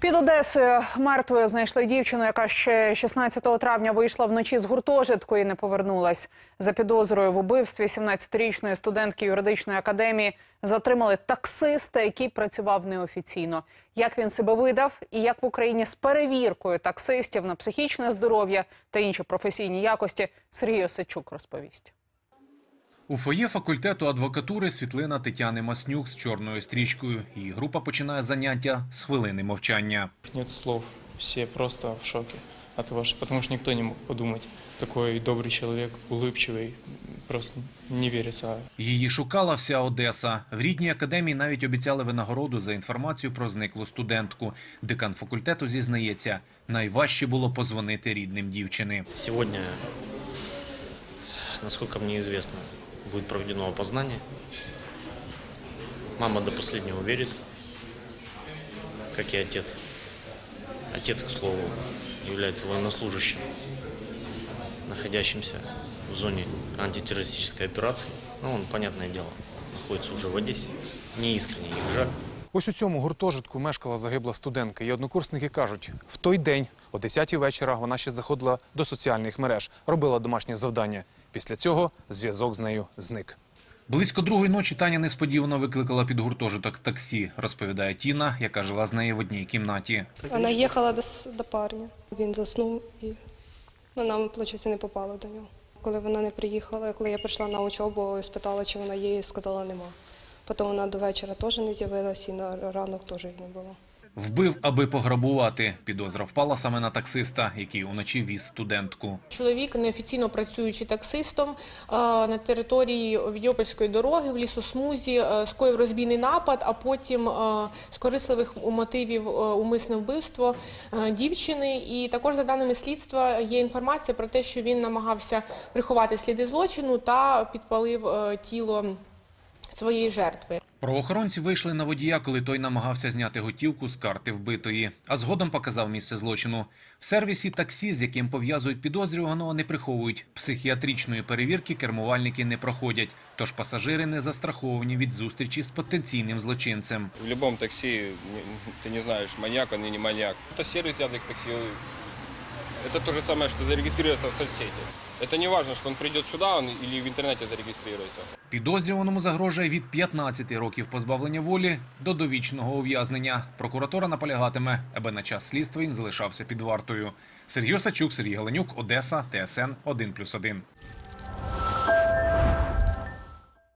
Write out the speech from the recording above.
Під Одесою мертвою знайшли дівчину, яка ще 16 травня вийшла вночі з гуртожитку і не повернулась. За підозрою в убивстві 17-річної студентки юридичної академії затримали таксиста, який працював неофіційно. Як він себе видав і як в Україні з перевіркою таксистів на психічне здоров'я та інші професійні якості Сергій Осичук розповість. У фоє факультету адвокатури світлина Тетяни Маснюк з чорною стрічкою. Її група починає заняття з хвилини мовчання. Нет слов. Все просто в шоке от того, что, потому что никто не мог подумать. Такой добрый человек, улыбчивый, просто не верится. Її шукала вся Одеса. В рідній академії навіть обіцяли винагороду за інформацію про зниклу студентку. Декан факультету зізнається, найважче було позвонити рідним дівчини. Сегодня, насколько мне известно, будет проведено опознание. Мама до последнего верит, как и отец. Отец, к слову, является военнослужащим, находящимся в зоне антитеррористической операции. Ну, он, понятное дело, находится уже в Одессе. Не искренне их жаль. Ось у цьому гуртожитку мешкала загибла студентка. І однокурсники кажуть, в той день о 10 вечора вона ще заходила до соціальних мереж, робила домашнє завдання. Після цього зв'язок з нею зник. Близько другої ночі Таня несподівано викликала під гуртожиток таксі, розповідає Тіна, яка жила з нею в одній кімнаті. Вона їхала до, до парня. Він заснув і вона, виходить, не попала до нього. Коли вона не приїхала, коли я прийшла на учобу і спитала, чи вона є, і сказала, нема. Потім вона до вечора теж не з'явилась і на ранок теж її не було. Вбив, аби пограбувати. Підозра впала саме на таксиста, який уночі віз студентку. Чоловік, неофіційно працюючи таксистом на території Відьопольської дороги в лісосмузі, скоїв розбійний напад, а потім з корисливих мотивів умисне вбивство дівчини. І також за даними слідства є інформація про те, що він намагався приховати сліди злочину та підпалив тіло своєї жертви. Правоохоронці вийшли на водія, коли той намагався зняти готівку з карти вбитої, а згодом показав місце злочину. В сервісі таксі, з яким пов'язують підозрюваного, не приховують. Психіатричної перевірки кермувальники не проходять, тож пасажири не застраховані від зустрічі з потенційним злочинцем. В любом такси не- ты не знаешь, маньяк или не маньяк. Это сервис Яндекс Такси. Это то же самое, что зарегистрироваться в соцсети. Это не важно, что он придет сюда он или в интернете зарегистрируется. Підозрюваному загрожує від 15 років позбавлення волі до довічного ув'язнення. Прокуратура наполягатиме, аби на час слідства він залишався під вартою. Сергій Осачук, Сергій Галенюк, Одеса, ТСН 1+,1.